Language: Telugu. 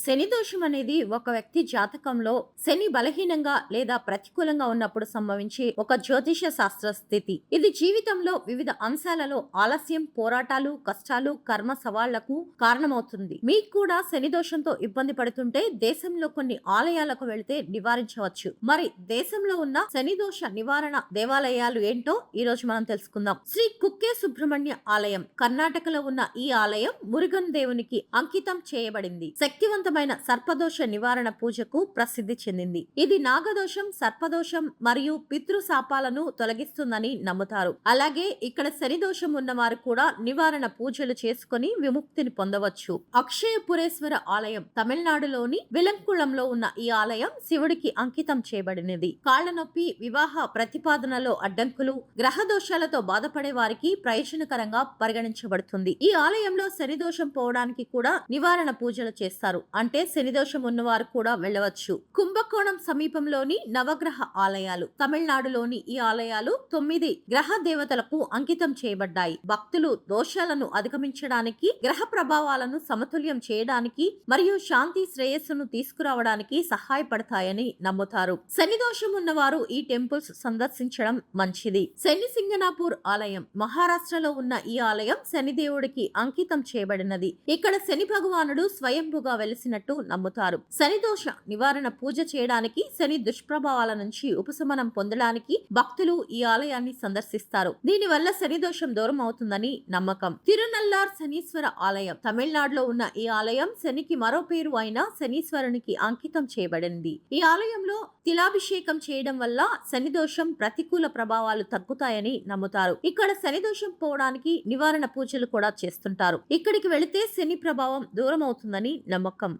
శని దోషం అనేది ఒక వ్యక్తి జాతకంలో శని బలహీనంగా లేదా ప్రతికూలంగా ఉన్నప్పుడు సంభవించే ఒక జ్యోతిష శాస్త్ర స్థితి. ఇది జీవితంలో వివిధ అంశాలలో ఆలస్యం పోరాటాలు కష్టాలు కర్మ సవాళ్ళకు కారణమవుతుంది. మీకు కూడా శని దోషంతో ఇబ్బంది పడుతుంటే దేశంలో కొన్ని ఆలయాలకు వెళితే నివారించవచ్చు. మరి దేశంలో ఉన్న శని దోష నివారణ దేవాలయాలు ఏంటో ఈ రోజు మనం తెలుసుకుందాం. శ్రీ కుక్కే సుబ్రహ్మణ్య ఆలయం. కర్ణాటకలో ఉన్న ఈ ఆలయం మురుగన్ దేవునికి అంకితం చేయబడింది. శక్తివంతమైన సర్పదోష నివారణ పూజకు ప్రసిద్ధి చెందింది. ఇది నాగదోషం సర్పదోషం మరియు పితృశాపాలను తొలగిస్తుందని నమ్ముతారు. అలాగే ఇక్కడ శని దోషం కూడా నివారణ పూజలు చేసుకుని విముక్తిని పొందవచ్చు. అక్షయపురేశ్వర ఆలయం తమిళనాడులోని విలంకుళంలో ఉన్న ఈ ఆలయం శివుడికి అంకితం చేయబడినది. కాళ్ళ నొప్పి వివాహ ప్రతిపాదనలో అడ్డంకులు గ్రహ దోషాలతో బాధపడే వారికి ప్రయోజనకరంగా పరిగణించబడుతుంది. ఈ ఆలయంలో శని దోషం పోవడానికి కూడా నివారణ పూజలు చేస్తారు. అంటే శని దోషం ఉన్నవారు కూడా వెళ్ళవచ్చు. కుంభకోణం సమీపంలోని నవగ్రహ ఆలయాలు తమిళనాడులోని ఈ ఆలయాలు తొమ్మిది గ్రహ దేవతలకు అంకితం చేయబడ్డాయి. భక్తులు దోషాలను అధిగమించడానికి గ్రహ ప్రభావాలను సమతుల్యం చేయడానికి మరియు శాంతి శ్రేయస్సును తీసుకురావడానికి సహాయపడతాయని నమ్ముతారు. శని దోషం ఉన్నవారు ఈ టెంపుల్స్ సందర్శించడం మంచిది. శని సింగనాపూర్ ఆలయం మహారాష్ట్రలో ఉన్న ఈ ఆలయం శని దేవుడికి అంకితం చేయబడినది. ఇక్కడ శని భగవానుడు స్వయంభుగా చేసినట్టు నమ్ముతారు. శని దోష నివారణ పూజ చేయడానికి శని దుష్ప్రభావాల నుంచి ఉపశమనం పొందడానికి భక్తులు ఈ ఆలయాన్ని సందర్శిస్తారు. దీనివల్ల శని దోషం దూరం అవుతుందని నమ్మకం. తిరునల్లార్ శనీశ్వర ఆలయం. తమిళనాడులో ఉన్న ఈ ఆలయం శనికి మరో పేరు అయిన శనీశ్వరునికి అంకితం చేయబడింది. ఈ ఆలయంలో తిలాభిషేకం చేయడం వల్ల శని దోషం ప్రతికూల ప్రభావాలు తగ్గుతాయని నమ్ముతారు. ఇక్కడ శని దోషం పోవడానికి నివారణ పూజలు కూడా చేస్తుంటారు. ఇక్కడికి వెళితే శని ప్రభావం దూరం అవుతుందని నమ్మకం.